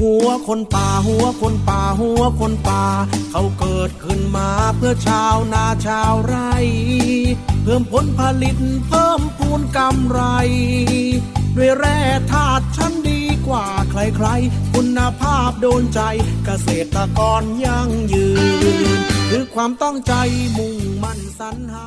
หัวคนป่าหัวคนป่าหัวคนป่า เขาเกิดขึ้นมาเพื่อชาวนาชาวไร่ เพิ่มผลผลิตเพิ่มพูนกำไร ด้วยแร่ธาตุชั้นดีกว่าใครๆ คุณภาพโดนใจเกษตรกรยั่งยืน คือความต้องใจมุ่งมั่นสรรหา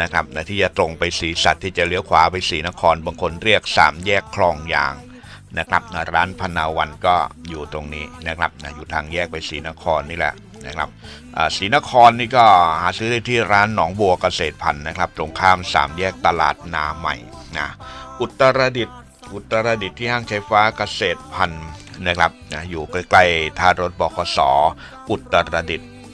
นะครับนะที่จะตรงไปสีสัตว์ที่จะเลี้ยวขวาไปสีนครบางคนเรียก 3 แยกคลองยางนะครับนะร้านพนาวันก็อยู่ตรงนี้นะครับนะอยู่ทางแยกไปสีนครนี่แหละนะครับอ่าศรีนครนี่ก็หาซื้อได้ที่ร้านหนองบัวเกษตรพันธุ์นะครับ ตรงข้ามสามแยกตลาดนาใหม่นะอุตรดิตถ์อุตรดิตถ์ที่ห้างใช้ฟ้าเกษตรพันธุ์นะครับนะอยู่ใกล้ๆท่ารถบขสอุตรดิตถ์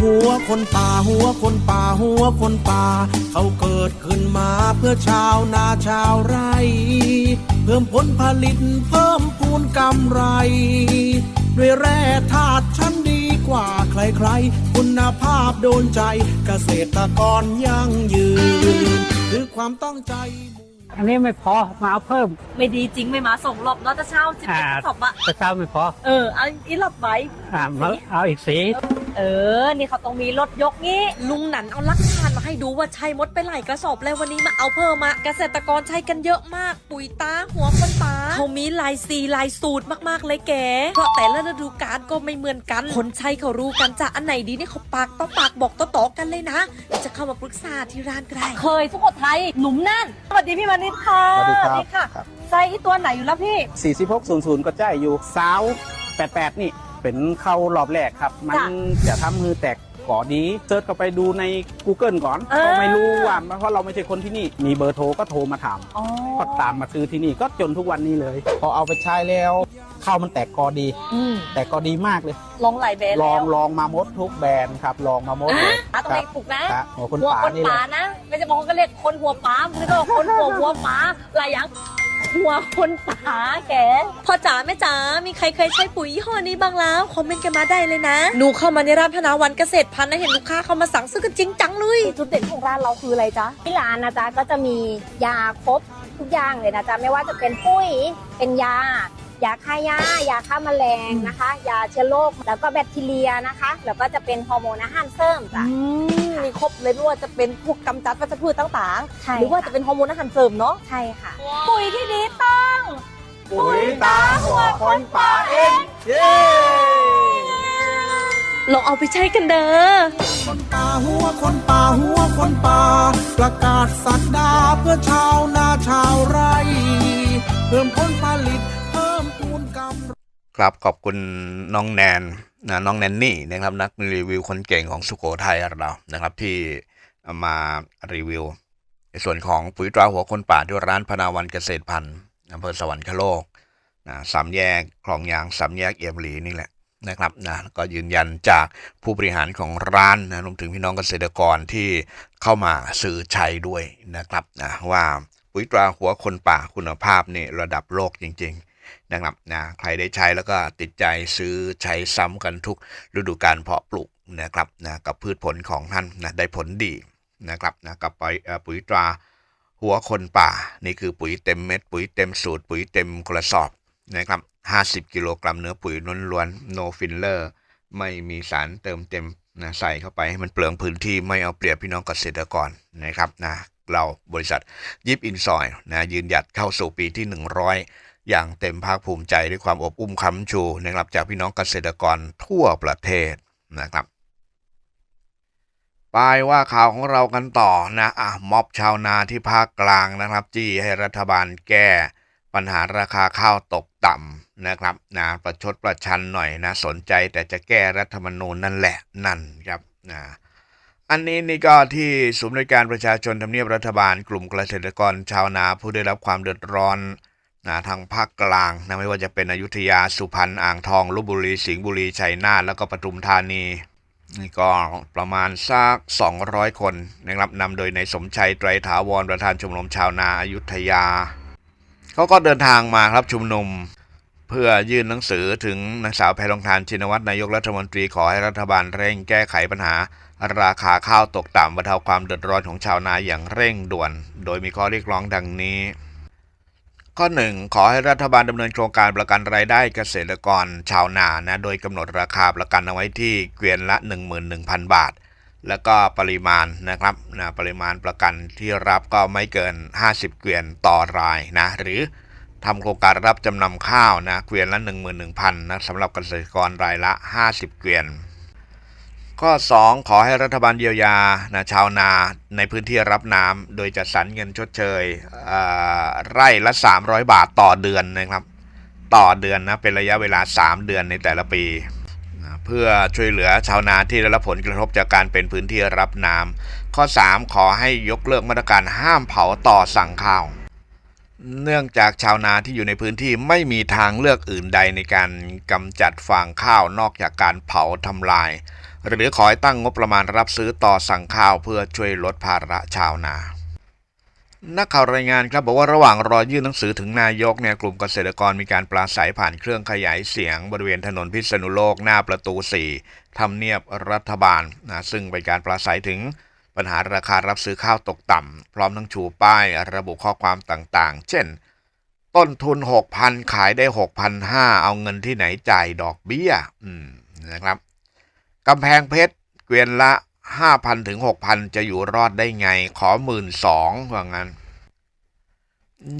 หัวคนป่าหัวคนป่าหัวคนป่า เขาเกิดขึ้นมาเพื่อชาวนาชาวไร่ เพิ่มผลผลิตเพิ่มพูนกำไร ด้วยแร่ธาตุชั้นดี กว่าใครๆ คุณภาพโดนใจเกษตรกรยั่งยืนคือความตั้งใจ อันนี้ไม่พอมาเอาเพิ่ม ไม่ดีจริงไม่มาส่งรอบเนาะจะเช่าสิบอ่าเอ็ดกระสอบอะ แต่เช้าไม่พอเออเอาอีรอบไว้ อ่ามาเอาอีกสี เออ นี่เขาต้องมีรถยกงี้ ลุงหนันเอาลักฐานมาให้ดูว่าใช้มดไปหลายกระสอบแล้ววันนี้มาเอาเพิ่มมาเกษตรกรใช้กันเยอะมาก ปุ๋ยตาหัวคนตาเขามีลายสีลายสูตรมากๆเลยแกเพราะแต่ละฤดูกาลก็ไม่เหมือนกัน คนใช้เขารู้กันจะอันไหนดีนี่เขาปากต่อปากบอกต่อๆกันเลยนะเดี๋ยวจะเข้ามาปรึกษาที่ร้านก็ได้เคยสุโขทัยหนุ่มนั่นสวัสดีพี่มานิดค่ะสวัสดีครับ ค่ะครับไซส์อีตัวไหนอยู่แล้วพี่ 4600 ก็จ่ายอยู่สาว 88 นี่ เป็นเข้ารอบแรกครับ มันจ้ะจะทำมือแตกก่อดีเซิร์ชเข้าไปดูใน Google ก่อนเออก็ไม่รู้ว่าเพราะเราไม่ใช่คนที่นี่ มีเบอร์โทรก็โทรมาถามอ๋อก็ตามมาซื้อที่นี่ก็จนทุกวันนี้เลย พอเอาไปใช้แล้วข้าวมันแตกกอดีอืมแตกกอดีมากเลย ลองหลายแบรนด์ลแล้องวลองมาหมดทุกแบรนด์ครับ ลองมาหมดเลยอะต้องครัเรียกปลุกนะครับหัวคนหัวป่าคนนี่แหป่าละนะไม่จะมองก็เรียกคนหัวป๋าไม่ก็คนหัวหัวป๋าหลายอย่าง หัวคนป่าแกพ่อจ๋าแม่จ๋ามีใครเคยใช้ปุ๋ยยี่ห้อนี้บ้างแล้วคอมเมนต์กันมาได้เลยนะหนูเข้ามาในร้านพนาวันเกษตรพันธุ์นะเห็นลูกค้าเข้ามาสั่งซื้อกันจริงจังเลยจุดเด่นของร้านเราคืออะไรจ๊ะที่ร้านนะจ๊ะก็จะมียาครบทุกอย่างเลยนะจ๊ะไม่ว่าจะเป็นปุ้ยเป็นยา ยาฆ่าหญ้ายาฆ่าแมลงนะคะยาเชื้อโรคแล้วก็แบคทีเรียนะคะ แล้วก็จะเป็นฮอร์โมนอาหารเสริมจ้ะ อืมมีครบเลยไม่ว่าจะเป็นพวกกำจัดวัชพืชต่างใช่ ๆ หรือว่าจะเป็นฮอร์โมนอาหารเสริมเนาะใช่ค่ะ ปุ๋ยที่ดีต้อง ปุ๋ยตาหัวคนป่าเองเย้ ลองเอาไปใช้กันเด้อ คนป่าหัวคนป่าหัวคนป่า ประกาศสักดาเพื่อชาวนาชาวไร่ เพิ่มผลผลิต ครับขอบคุณน้องแนนนะน้องแนนนี่นะครับนักรีวิวคนเก่งของสุโขทัยเรานะครับ ที่มารีวิวในส่วนของปุ๋ยตราหัวคนป่าที่ร้านพนาวันเกษตรพันธุ์อำเภอสวรรคโลกนะสามแยกคลองยางสามแยกเอี่ยมหลีนี่แหละนะครับนะก็ยืนยันจากผู้บริหารของร้านนะรวมถึงพี่น้องเกษตรกรที่เข้ามาซื้อใช้ด้วยนะครับนะว่าปุ๋ยตราหัวคนป่าคุณภาพนี่ระดับโลกจริง นะครับนะใครได้ใช้แล้วก็ติดใจซื้อใช้ซ้ำกันทุกฤดูการเพาะปลูกนะครับนะกับพืชผลของท่านนะได้ผลดีนะครับนะกับปุ๋ยปุ๋ยตราหัวคนป่า นี่คือปุ๋ยเต็มเม็ด ปุ๋ยเต็มสูตร ปุ๋ยเต็มกระสอบนะครับ 50 กิโลกรัมเนื้อปุ๋ยล้วนๆ no filler ไม่มีสารเติมเต็มนะใส่เข้าไปให้มันเปลืองพื้นที่ไม่เอาเปรียบพี่น้องเกษตรกรนะครับนะเราบริษัทยิปอินซอยนะยืนหยัดเข้าสู่ปีที่100 อย่างเต็มภาคภูมิใจด้วยความอบอุ้มค้ำชูนะครับจากพี่น้องเกษตรกรทั่วประเทศนะครับไปว่าข่าวของเรากันต่อนะอะม็อบชาวนาที่ภาคกลางนะครับ จี้ให้รัฐบาลแก้ปัญหาราคาข้าวตกต่ำนะครับนะประชดประชันหน่อยนะสนใจแต่จะแก้รัฐธรรมนูญนั่นแหละนั่นครับนะอันนี้นี่ก็ที่ศูนย์บริการประชาชนทำเนียบรัฐบาลกลุ่มเกษตรกรชาวนาผู้ได้รับความเดือดร้อน นะทางภาคกลางนะไม่ว่าจะเป็นอยุธยาสุพรรณอ่างทองลบบุรีสิงห์บุรีชัยนาทแล้วก็ปทุมธานีนี่ก็ประมาณสัก 200 คนนะครับนำโดยในายสมชัยไตรถาวรประธานชมรมชาวนาอายุทยา เขาก็เดินทางมาครับชุมนุม เพื่อยื่นหนังสือถึงนางสาวแพรองทานชินวัตรนายกรัฐมนตรีขอให้รัฐบาลเร่งแก้ไขปัญหา ราคาข้าวตกต่ำบรรเทาความเดือดร้อนของชาวนาอย่างเร่งด่วน โดยมีข้อเรียกร้องดังนี้ ข้อหนึ่งขอให้รัฐบาลดำเนินโครงการประกันรายได้เกษตรกรชาวนานะโดยกำหนดราคาประกันเอาไว้ที่เกวียนละ 11,000 บาท แล้วก็ปริมาณนะครับนะปริมาณประกันที่รับก็ไม่เกิน 50 เกวียนต่อรายนะหรือทำโครงการรับจำนำข้าวนะเกวียนละ 11,000นะสำหรับเกษตรกรรายละ 50 เกวียน ข้อ 2 ขอให้รัฐบาลเยียวยานะชาวนาในพื้นที่รับน้ำโดยจัดสรรเงินชดเชยเอ่อไร่ละ 300 บาทต่อเดือนนะครับ ต่อเดือนนะเป็นระยะเวลา 3 เดือนในแต่ละปีนะเพื่อช่วยเหลือชาวนาที่ได้รับผลกระทบจากการเป็นพื้นที่รับน้ำข้อ 3 ขอให้ยกเลิกมาตรการห้ามเผาต่อสั่งข้าว เนื่องจากชาวนาที่อยู่ในพื้นที่ไม่มีทางเลือกอื่นใดในการกำจัดฟางข้าวนอกจากการเผาทำลาย หรือขอให้ตั้งงบประมาณรับซื้อต่อสั่งข้าวเพื่อช่วยลดภาระชาวนา นักข่าวรายงานครับบอกว่าระหว่างรอยื่นหนังสือถึงนายกเนี่ยกลุ่มเกษตรกรมีการปราศัยผ่านเครื่องขยายเสียง บริเวณถนนพิษณุโลกหน้าประตู 4ทำเนียบรัฐบาลนะซึ่งเป็นการปราศัยถึงปัญหาราคารับซื้อข้าวตกต่ำ พร้อมทั้งชูป้ายระบุข้อความต่างๆ เช่น ต้นทุน 6,000 ขายได้ 6,500 เอาเงินที่ไหนจ่ายดอกเบี้ยนะครับ กำแพงเพชรเกวียนละ 5,000 ถึง 6,000 จะอยู่รอดได้ไง ขอ12,000ว่างั้น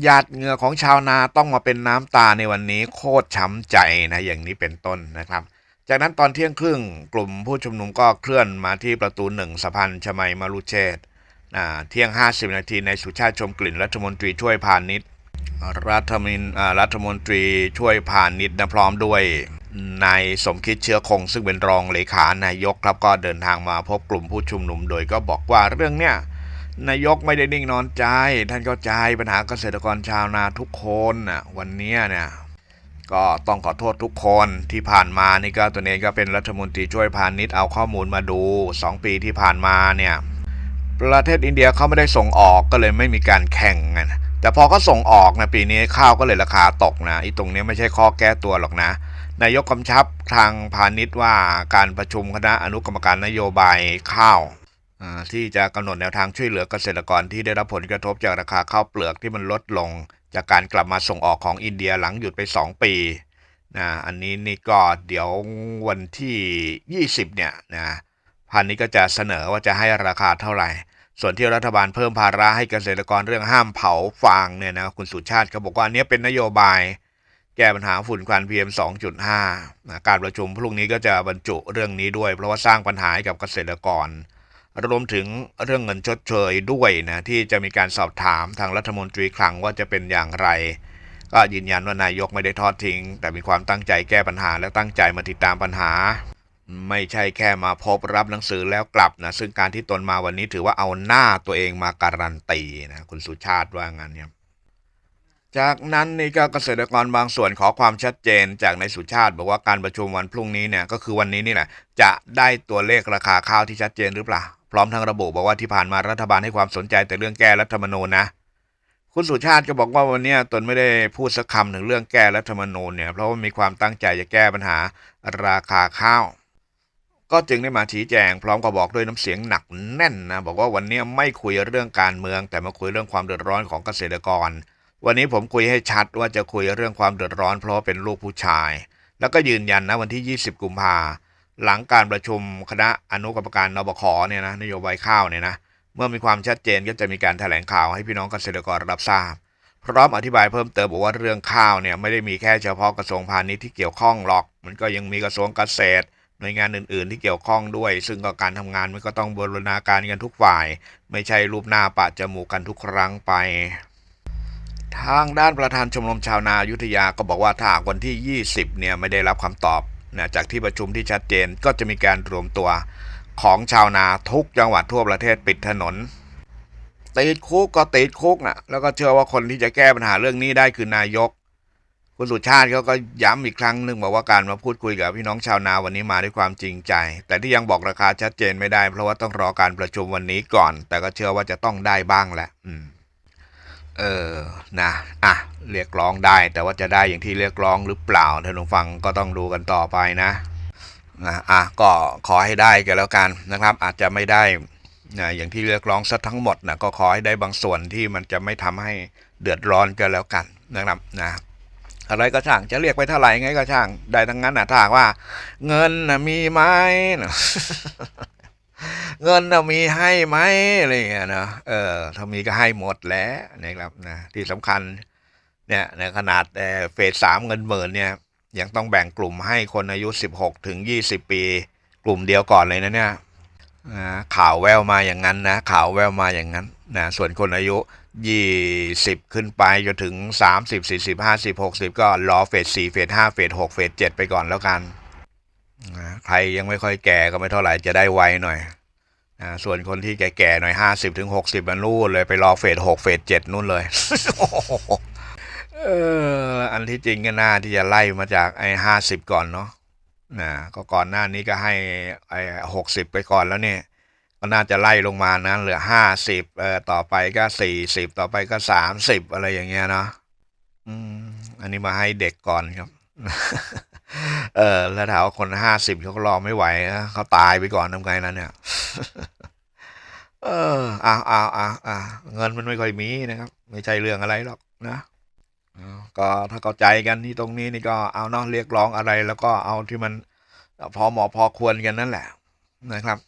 หยาดเหงื่อของชาวนาต้องมาเป็นน้ำตาในวันนี้โคตรช้ำใจนะอย่างนี้เป็นต้นนะครับ จากนั้นตอนเที่ยงครึ่งกลุ่มผู้ชุมนุมก็เคลื่อนมาที่ประตูหนึ่งสะพานชมัยมารุเชษเที่ยง 50 นาทีในสุชาติชมกลิ่นรัฐมนตรีช่วยพาณิชย์รัฐมินรัฐมนตรีช่วยพาณิชย์นะพร้อมด้วย นายสมคิดเชื้อคงซึ่งเป็นรองเลขานายกครับก็เดินทางมาพบกลุ่มผู้ชุมนุมโดยก็บอกว่าเรื่องเนี้ยนายกไม่ได้นิ่งนอนใจ ท่านเข้าใจปัญหาเกษตรกรชาวนาทุกคนน่ะวันเนี้ยเนี่ยก็ต้องขอโทษทุกคนที่ผ่านมานี่ก็ตัวเองก็เป็นรัฐมนตรีช่วยพาณิชย์เอาข้อมูลมาดู 2 ปีที่ผ่านมาเนี่ยประเทศอินเดียเขาไม่ได้ส่งออกก็เลยไม่มีการแข่งกันแต่พอเขาส่งออกนะปีนี้ข้าวก็เลยราคาตกนะไอ้ตรงเนี้ยไม่ใช่ข้อแก้ตัวหรอกนะ นายกกำชับทางพาณิชย์ว่าการประชุมคณะอนุกรรมการนโยบายข้าวที่จะกำหนดแนวทางช่วยเหลือเกษตรกรที่ได้รับผลกระทบจากราคาข้าวเปลือกที่มันลดลง จากการกลับมาส่งออกของอินเดียหลังหยุดไป 2 ปีนะอันนี้นี่ก็เดี๋ยววันที่ 20 เนี่ยนะพันนี้ก็จะเสนอว่าจะให้ราคาเท่าไหร่ ส่วนที่รัฐบาลเพิ่มภาระให้เกษตรกรเรื่องห้ามเผาฟางเนี่ยนะคุณสุชาติเขาบอกว่าอันนี้เป็นนโยบาย แก้ปัญหาฝุ่นควัน PM 2.5นะการประชุมพรุ่งนี้ก็จะบรรจุเรื่องนี้ด้วย เพราะว่าสร้างปัญหาให้กับเกษตรกร รวมถึงเรื่องเงินชดเชยด้วยนะที่จะมีการสอบถามทางรัฐมนตรีคลังว่าจะเป็นอย่างไร ก็ยืนยันว่านายกไม่ได้ทอดทิ้ง แต่มีความตั้งใจแก้ปัญหาและตั้งใจมาติดตามปัญหา ไม่ใช่แค่มาพบรับหนังสือแล้วกลับนะซึ่งการที่ตนมาวันนี้ถือว่าเอาหน้าตัวเองมาการันตีนะคุณสุชาติว่างั้นเนี่ย จากนั้นนี่ก็เกษตรกรบางส่วนขอความชัดเจนจากนายสุชาติ บอกว่าการประชุมวันพรุ่งนี้เนี่ยก็คือวันนี้นี่แหละจะได้ตัวเลขราคาข้าวที่ชัดเจนหรือเปล่า พร้อมทั้งระบุบอกว่าที่ผ่านมารัฐบาลให้ความสนใจแต่เรื่องแก้รัฐธรรมนูญนะ คุณสุชาติก็บอกว่าวันนี้ตนไม่ได้พูดสักคำถึงเรื่องแก้รัฐธรรมนูญเนี่ยเพราะว่ามีความตั้งใจจะแก้ปัญหาราคาข้าวก็จึงได้มาชี้แจง พร้อมกับบอกด้วยน้ำเสียงหนักแน่นนะบอกว่าวันนี้ไม่คุยเรื่องการเมือง แต่มาคุยเรื่องความเดือดร้อนของเกษตรกร วันนี้ผมคุยให้ชัดว่าจะคุยเรื่องความเดือดร้อนเพราะเป็นลูกผู้ชาย แล้วก็ยืนยันนะวันที่ 20 กุมภาหลังการประชุมคณะอนุกรรมการนบคเนี่ยนะนโยบายข้าวเนี่ยนะเมื่อมีความชัดเจนก็จะมีการแถลงข่าวให้พี่น้องเกษตรกรรับทราบ พร้อมอธิบายเพิ่มเติมบอกว่าเรื่องข้าวเนี่ยไม่ได้มีแค่เฉพาะกระทรวงพาณิชย์ที่เกี่ยวข้องหรอก มันก็ยังมีกระทรวงเกษตรหน่วยงานอื่น ๆ ที่เกี่ยวข้องด้วย ซึ่งก็การทำงานมันก็ต้องบูรณาการกันทุกฝ่าย ไม่ใช่รูปหน้าปะจมูกกันทุกครั้งไป ทางด้านประธานชมรมชาวนายุทธยาก็บอกว่าถ้าวันที่ 20 เนี่ยไม่ได้รับคำตอบนะจากที่ประชุมที่ชัดเจนก็จะมีการรวมตัวของชาวนาทุกจังหวัดทั่วประเทศปิดถนนติดคุกก็ติดคุกนะแล้วก็เชื่อว่าคนที่จะแก้ปัญหาเรื่องนี้ได้คือนายก คุณสุชาติเขาก็ย้ำอีกครั้งหนึ่งบอกว่าการมาพูดคุยกับพี่น้องชาวนาวันนี้มาด้วยความจริงใจ แต่ที่ยังบอกราคาชัดเจนไม่ได้ เพราะว่าต้องรอการประชุมวันนี้ก่อน แต่ก็เชื่อว่าจะต้องได้บ้างแหละอืม เออนะอะเรียกร้องได้แต่ว่าจะได้อย่างที่เรียกร้องหรือเปล่าท่านผู้ฟังก็ต้องดูกันต่อไปนะนะอะก็ขอให้ได้กันแล้วกันนะครับ อาจจะไม่ได้นะอย่างที่เรียกร้องซะทั้งหมดนะก็ขอให้ได้บางส่วนที่มันจะไม่ทำให้เดือดร้อนกันแล้วกันนะครับนะอะไรก็ช่างจะเรียกไปเท่าไหร่ไงก็ช่างได้ทั้งนั้นนะถ้าว่า เงินนะมีไหม เงินน่ะมีให้ไหมอะไรเงี้ยนะเออถ้ามีก็ให้หมดแหล้วนะครับนะที่สำคัญเนี่ยในขนาดเอ่เฟสสามเงินหมื่นเนี่ยยังต้องแบ่งกลุ่มให้คนอายุสิบหกถึงยี่สิบปี กลุ่มเดียวก่อนเลยนะเนี่ยข่าวแววมาอย่างนั้นนะข่าวแววมาอย่างนั้นนะส่วนคนอายุยี่สิบขึ้นไปจนถึงสามสิบสี่สิบห้าสิบหกสิบก็รอเฟสสี่เฟสห้าเฟสหกเฟสเจ็ดไปก่อนแล้วกัน ใครยังไม่ค่อยแก่ก็ไม่เท่าไหร่จะได้ไวหน่อยอ่าส่วนคนที่แก่ๆหน่อยห้าสิบถึงหกสิบมันนู่นเลยไปรอเฟสหกเฟสเจ็ดนู่นเลยเอออันที่จริงก็น่าที่จะไล่มาจากไอ้ห้าสิบก่อนเนาะนะก็ก่อนหน้านี้ก็ให้ไอ้หกสิบไปก่อนแล้วเนี่ย ก็น่าจะไล่ลงมานะเหลือห้าสิบเอ่อต่อไปก็สี่สิบต่อไปก็สามสิบอะไรอย่างเงี้ยเนาะอืมอันนี้มาให้เด็กก่อนครับ เออแล้วถามว่าคนห้าสิบเขาก็รอไม่ไหวนะเขาตายไปก่อนทำไงนั้นเนี่ย เอออ้าวอ้าวอ้าวอ้าเงินมันไม่ค่อยมีนะครับ ไม่ใช่เรื่องอะไรหรอกนะก็ถ้าเข้าใจกันที่ตรงนี้นี่ก็เอาเนาะเรียกร้องอะไร แล้วก็เอาที่มันพอเหมาะพอควรกันนั่นแหละนะครับ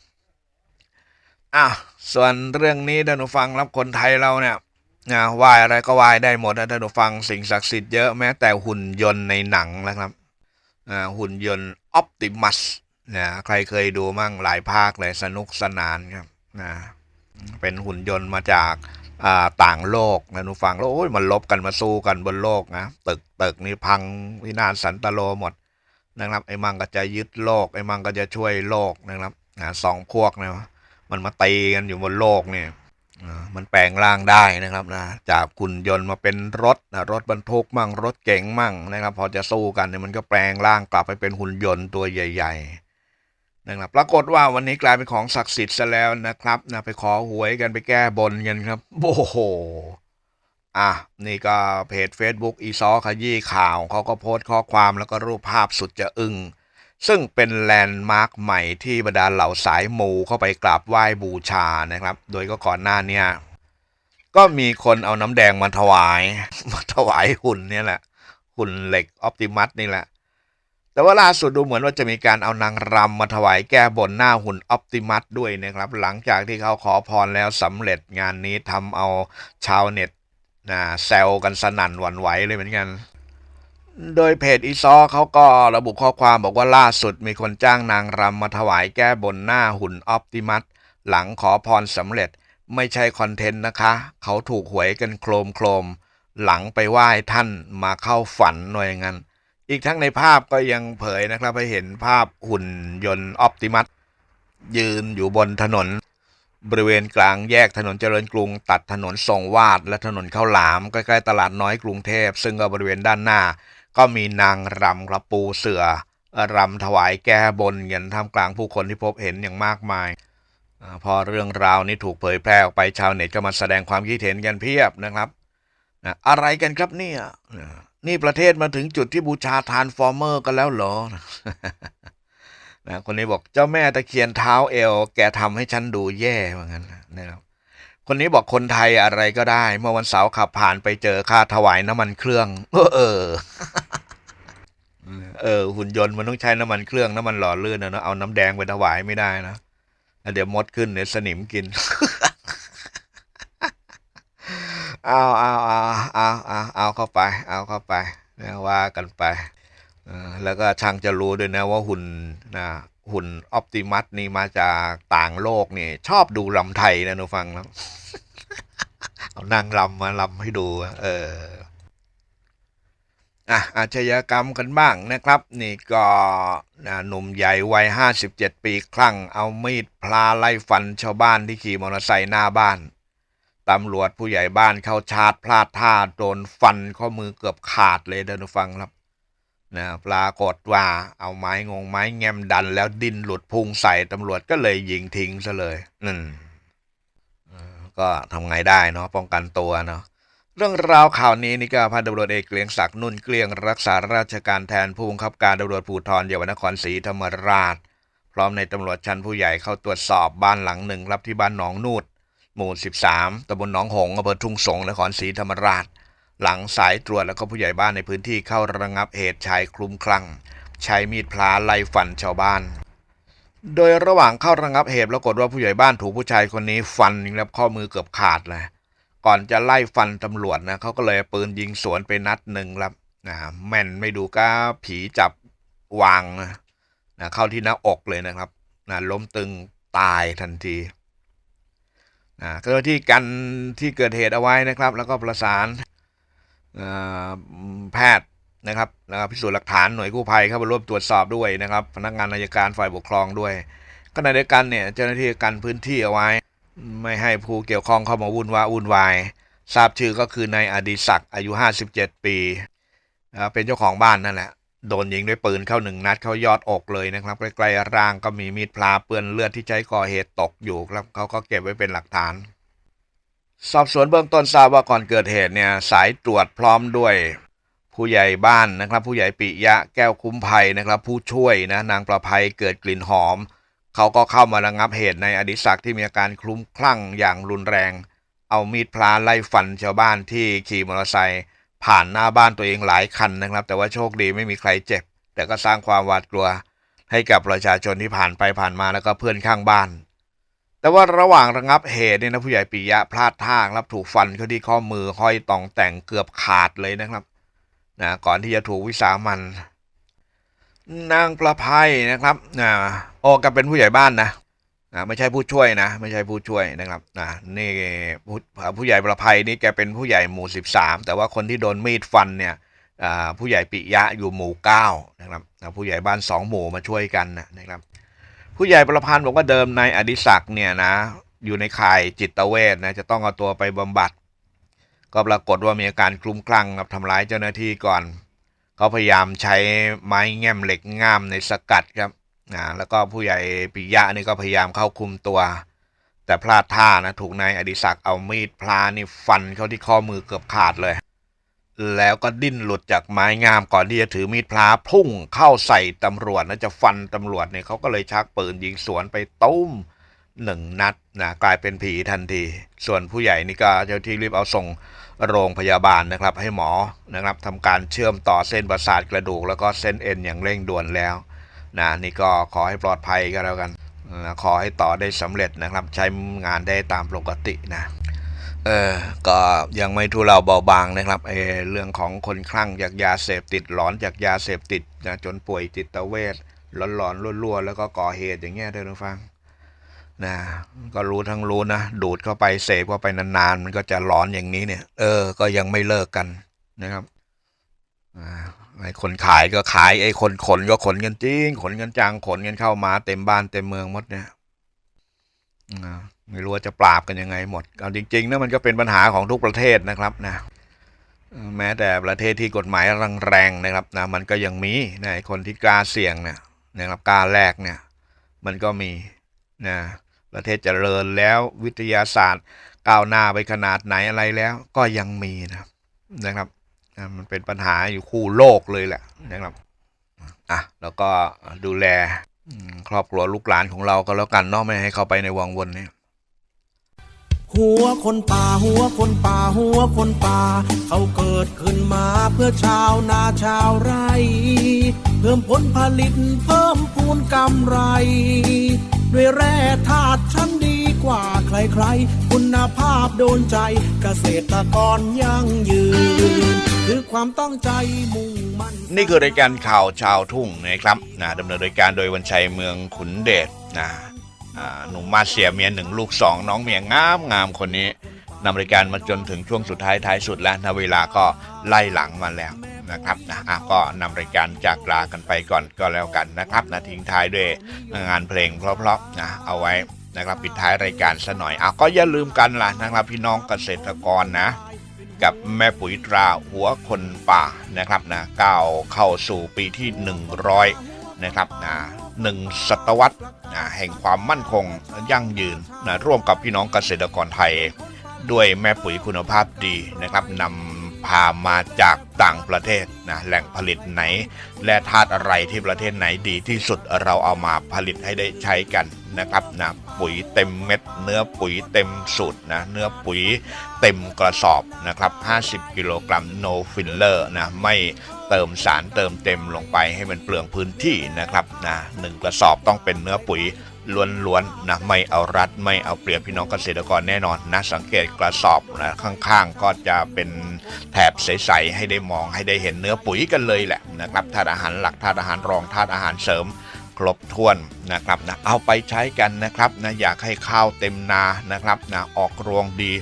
อะส่วนเรื่องนี้ท่านผู้ฟังรับคนไทยเราเนี่ยนะไหวายอะไรก็ไหวายได้หมดนะท่านผู้ฟังสิ่งศักดิ์สิทธิ์เยอะแม้แต่หุ่นยนต์ในหนังนะครับ หุ่นยนต์ออปติมัสนะใครเคยดูมั่งหลายภาคเลยสนุกสนานครับนะเป็นหุ่นยนต์มาจากาต่างโลกนะนผู้ฟังแล้วโอ้ยมันลบกันมาสู้กันบนโลกนะตึกตึกนี่พังวินาศสันตโลหมดนะครับไอ้มังก็จะยึดโลกไอ้มังก็จะช่วยโลกนะครับนะสองพวกนะมันมาตีกันอยู่บนโลกเนี่ย มันแปลงร่างได้นะครับนะจากหุ่นยนต์มาเป็นรถนะรถบรรทุกมั่งรถเก๋งมั่งนะครับ พอจะสู้กันเนี่ยมันก็แปลงร่างกลับไปเป็นหุ่นยนต์ตัวใหญ่ ๆ นะครับปรากฏว่าวันนี้กลายเป็นของศักดิ์สิทธิ์ซะแล้วนะครับนะไปขอหวยกันไปแก้บนกันครับโอ้โหอะนี่ก็เพจ Facebook อีซอขยี้ข่าวเขาก็โพสต์ข้อความแล้วก็รูปภาพสุดจะอึ้ง ซึ่งเป็นแลนด์มาร์คใหม่ที่บรรดาเหล่าสายมูเข้าไปกราบไหว้บูชานะครับ โดยก็ก่อนหน้าเนี้ยก็มีคนเอาน้ำแดงมาถวาย มาถวายหุ่นเนี่ยแหละ หุ่นเหล็กออปติมัสนี่แหละ แต่ว่าล่าสุดดูเหมือนว่าจะมีการเอานางรำมาถวายแก้บนหน้าหุ่นออปติมัสด้วยนะครับ หลังจากที่เขาขอพรแล้วสำเร็จงานนี้ทำเอาชาวเน็ตนะแซวกันสนั่นหวั่นไหวเลยเหมือนกัน โดยเพจอีซอเขาก็ระบุข้อความบอกว่าล่าสุดมีคนจ้างนางรำมาถวายแก้บนหน้าหุ่นออปติมัสหลังขอพรสำเร็จไม่ใช่คอนเทนต์นะคะ เขาถูกหวยกันโครมโครม หลังไปไหว้ท่านมาเข้าฝันหน่อยงั้นอีกทั้งในภาพก็ยังเผยนะครับให้เห็นภาพหุ่นยนต์ออปติมัสยืนอยู่บนถนน บริเวณกลางแยกถนนเจริญกรุง ตัดถนนทรงวาด และถนนเข้าหลามใกล้ๆตลาดน้อยกรุงเทพ ซึ่งก็บริเวณด้านหน้า ก็มีนางรำกระปูเสือรำถวายแก้บนกันท่ามกลางผู้คนที่พบเห็นอย่างมากมายพอเรื่องราวนี้ถูกเผยแพร่ออกไปชาวเน็ตก็มาแสดงความคิดเห็นกันเพียบนะครับอะไรกันครับเนี่ยนะนี่ประเทศมาถึงจุดที่บูชาทานฟอร์เมอร์กันแล้วเหรอนะคนนี้บอกเจ้าแม่ตะเคียนเท้าเอว แกทำให้ฉันดูแย่เหมือนกันนะครับ คนนี้บอกคนไทยอะไรก็ได้ เมื่อวันเสาร์ขับผ่านไปเจอค่าถวายน้ำมันเครื่อง เออ เออ หุ่นยนต์มันต้องใช้น้ำมันเครื่องน้ำมันหล่อลื่นนะเนะเอาน้ำแดงไปถวายไม่ได้นะเดี๋ยวมดขึ้นเดี๋ยวสนิมกินเอาเอาเอาเอาเอาเอาเข้าไป เอาเข้าไปนะว่ากันไปแล้วก็ช่างจะรู้ด้วยนะว่าหุ่นนะ หุ่นออปติมัสนี่มาจากต่างโลกนี่ชอบดูลำไทยนะหนูฟังแล้วเอานางรำมาลำให้ดู เอออะอาชญากรรมกันบ้างนะครับ นี่ก็นะหนุ่มใหญ่วัยห้าสิบเจ็ดปีคลั่ง เอามีดพลาไล่ฟันชาวบ้านที่ขี่มอเตอร์ไซค์หน้าบ้านตำรวจผู้ใหญ่บ้านเข้าชาร์จพลาดท่าโดนฟันข้อมือเกือบขาดเลยเดินฟังครับ นะปรากฏว่าเอาไม้งงไม้แง้มดันแล้วดินหลุดพุงใส่ตำรวจก็เลยยิงทิ้งซะเลยนั่นก็ทำไงได้เนาะป้องกันตัวเนาะเรื่องราวข่าวนี้นี่ก็พันตำรวจเอกเกรียงศักดิ์นุ่นเกลียงรักษาราชการแทนผู้บังคับการตำรวจภูธรเยาวานครศรีธรรมราช พร้อมในตำรวจชั้นผู้ใหญ่เข้าตรวจสอบบ้านหลังหนึ่งรับที่บ้านหนองนูดหมู่ 13ตำบลหนองหงอำเภอทุ่งสงนครศรีธรรมราช หลังสายตรวจแล้วก็ผู้ใหญ่บ้านในพื้นที่เข้าระงับเหตุชายคลุมคลั่งใช้มีดพลาไล่ฟันชาวบ้าน โดยระหว่างเข้าระงับเหตุปรากฏว่าผู้ใหญ่บ้านถูกผู้ชายคนนี้ฟันแล้วข้อมือเกือบขาดเลยก่อนจะไล่ฟันตำรวจนะเขาก็เลยเปืนยิงสวนไปนัดหนึ่งครับนะแม่นไม่ดูก้าผีจับวางนะนะเข้าที่หน้าอกเลยนะครับนะล้มตึงตายทันทีนะเจ้าหน้าที่กันที่เกิดเหตุเอาไว้นะครับ แล้วก็ประสาน แพทย์นะครับแล้วก็พิสูจน์หลักฐานหน่วยกู้ภัยเข้ามาร่วมตรวจสอบด้วยนะครับ พนักงานอัยการฝ่ายปกครองด้วยขณะเดียวกันเนี่ยเจ้าหน้าที่กันพื้นที่เอาไว้ ไม่ให้ผู้เกี่ยวข้องเข้ามาวุ่นวายวุ่นวายทราบชื่อก็คือนายอดิศักดิ์อายุ 57 ปีอ่าเป็นเจ้าของบ้านนั่นแหละโดนยิงด้วยปืนเข้าหนึ่งนัดเข้ายอดอกเลยนะครับใกล้ๆร่างก็มีมีดพลาเปื้อนเลือดที่ใช้ก่อเหตุตกอยู่ครับเขาก็เก็บไว้เป็นหลักฐาน สอบสวนเบื้องต้นทราบว่าก่อนเกิดเหตุเนี่ยสายตรวจพร้อมด้วย ผู้ใหญ่บ้านนะครับ ผู้ใหญ่ปิยะแก้วคุ้มภัยนะครับ ผู้ช่วยนะนางประภัยเกิดกลิ่นหอม เขาก็เข้ามาระงับเหตุในอดิศักดิ์ที่มีอาการคลุ้มคลั่งอย่างรุนแรง เอามีดพลาไล่ฟันชาวบ้านที่ขี่มอเตอร์ไซค์ผ่านหน้าบ้านตัวเองหลายคันนะครับ แต่ว่าโชคดีไม่มีใครเจ็บ แต่ก็สร้างความหวาดกลัว ให้กับประชาชนที่ผ่านไปผ่านมาแล้วก็เพื่อนข้างบ้าน แต่ว่าระหว่างระงับเหตุเนี่ยนะผู้ใหญ่ปิยะพลาดท่าครับถูกฟันเข้าที่ข้อมือห้อยต่องแต่งเกือบขาดเลยนะครับนะก่อนที่จะถูกวิสามันนางประภัยนะครับนะโอ้ก็เป็นผู้ใหญ่บ้านนะนะไม่ใช่ผู้ช่วยนะ ไม่ใช่ผู้ช่วยนะครับนะนี่ผู้ผู้ใหญ่ประภัยนี่แกเป็นผู้ใหญ่หมู่สิบสามแต่ว่าคนที่โดนมีดฟันเนี่ยอ่าผู้ใหญ่ปิยะอยู่หมู่เก้านะครับผู้ใหญ่บ้านสองหมู่มาช่วยกันนะครับ ผู้ใหญ่ประพันธ์บอกว่าเดิมนายอดิศักดิ์เนี่ยนะ อยู่ในข่ายจิตเวชนะจะต้องเอาตัวไปบำบัด ก็ปรากฏว่ามีอาการคลุ้มคลั่งครับทำร้ายเจ้าหน้าที่ก่อนเขาพยายามใช้ไม้แง่มเหล็กง่ามในสกัดครับนะแล้วก็ผู้ใหญ่ปิยะนี่ก็พยายามเข้าคุมตัว แต่พลาดท่านะถูกนายอดิศักดิ์เอามีดพลานี่ฟันเข้าที่ข้อมือเกือบขาดเลย แล้วก็ดิ้นหลุดจากไม้งามก่อนที่จะถือมีดพลาพุ่งเข้าใส่ตำรวจนะจะฟันตำรวจเนี่ยเขาก็เลยชักปืนยิงสวนไปตุ้มหนึ่งนัดนะกลายเป็นผีทันที ส่วนผู้ใหญ่นี่ก็เจ้าที่รีบเอาส่งโรงพยาบาลนะครับ ให้หมอนะครับทำการเชื่อมต่อเส้นประสาทกระดูก แล้วก็เส้นเอ็นอย่างเร่งด่วนแล้วนะนี่ก็ขอให้ปลอดภัยก็แล้วกันนะขอให้ต่อได้สำเร็จนะครับ ใช้งานได้ตามปกตินะ เออก็ยังไม่ทุเลาเบาบางนะครับเอเรื่องของคนคลั่งจากยาเสพติดหลอนจากยาเสพติดนะจนป่วยจิตเวชหลอนหลอนๆรั่วๆแล้วก็ก่อเหตุอย่างเงี้ยท่านผู้ฟังนะก็รู้ทั้งรู้นะดูดเข้าไปเสพเข้าไปนานๆ มันก็จะหลอนอย่างนี้เนี่ย เออ ก็ยังไม่เลิกกันนะครับไอ้คนขายก็ขายไอ้คนขนก็ขนกันจริงขนกันจังขนกันเข้ามาเต็มบ้านเต็มเมืองหมดเนี่ยอ่า ไม่รู้ว่าจะปราบกันยังไงหมดเอาจริงๆนะมันก็เป็นปัญหาของทุกประเทศนะครับนะแม้แต่ประเทศที่กฎหมายแรงๆนะครับนะมันก็ยังมีนะคนที่กล้าเสี่ยงเนี่ยนะครับกล้าแลกเนี่ยมันก็มีนะประเทศเจริญแล้ววิทยาศาสตร์ก้าวหน้าไปขนาดไหนอะไรแล้ว ก็ยังมีนะนะครับนะมันเป็นปัญหาอยู่คู่โลกเลยแหละนะครับอะแล้วก็ดูแลครอบครัวลูกหลานของเราก็แล้วกันเนาะไม่ให้เข้าไปในวังวนนี้ หัวคนป่าหัวคนป่าหัวคนป่า เขาเกิดขึ้นมาเพื่อชาวนาชาวไร่ เพิ่มผลผลิตเพิ่มพูนกำไร ด้วยแร่ธาตุชั้นดีกว่าใครๆ คุณภาพโดนใจเกษตรกรยั่งยืนคือความตั้งใจมุ่งมั่นนี่คือรายการข่าวชาวทุ่งนะครับนะดำเนินรายการโดยวันชัยเมืองขุนเดชนะ หนุ่มมาเสียเมียหนึ่งลูกสองน้องเมียงามงามคนนี้นำรายการมาจนถึงช่วงสุดท้ายท้ายสุดแล้วนะเวลาก็ไล่หลังมาแล้วนะครับนะอะก็นำรายการจากลากันไปก่อนก็แล้วกันนะครับนะทิ้งท้ายด้วยงานเพลงเพราะๆนะเอาไว้นะครับปิดท้ายรายการซะหน่อยอะก็อย่าลืมกันล่ะนะครับพี่น้องเกษตรกรนะ กับแม่ปุ๋ยตราหัวคนป่านะครับนะก้าวเข้าสู่ปีที่ 100 นะครับนะ หนึ่งศตวรรษแห่งความมั่นคงยั่งยืนนะร่วมกับพี่น้องเกษตรกรไทย ด้วยแม่ปุ๋ยคุณภาพดีนะครับนำพามาจากต่างประเทศนะแหล่งผลิตไหน และธาตุอะไรที่ประเทศไหนดีที่สุดเราเอามาผลิตให้ได้ใช้กันนะครับนะปุ๋ยเต็มเม็ด เนื้อปุ๋ยเต็มสูตรนะเนื้อปุ๋ยเต็มกระสอบนะครับ 50 กิโลกรัม no filler นะไม่ เติมสารเติมเต็มลงไปให้มันเปลืองพื้นที่นะครับนะหนึ่งกระสอบต้องเป็นเนื้อปุ๋ยล้วนๆนะไม่เอารัดไม่เอาเปรียบพี่น้องเกษตรกรแน่นอนนะสังเกตกระสอบนะข้างๆ ก็จะเป็นแถบใสๆให้ได้มองให้ได้เห็นเนื้อปุ๋ยกันเลยแหละนะครับธาตุอาหารหลักธาตุอาหารรองธาตุอาหารเสริมครบถ้วนนะครับนะเอาไปใช้กันนะครับนะอยากให้ข้าวเต็มนานะครับนะออกรวงดี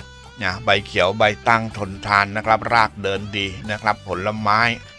นะใบเขียวใบตั้งทนทานนะครับ รากเดินดีนะครับ ผลไม้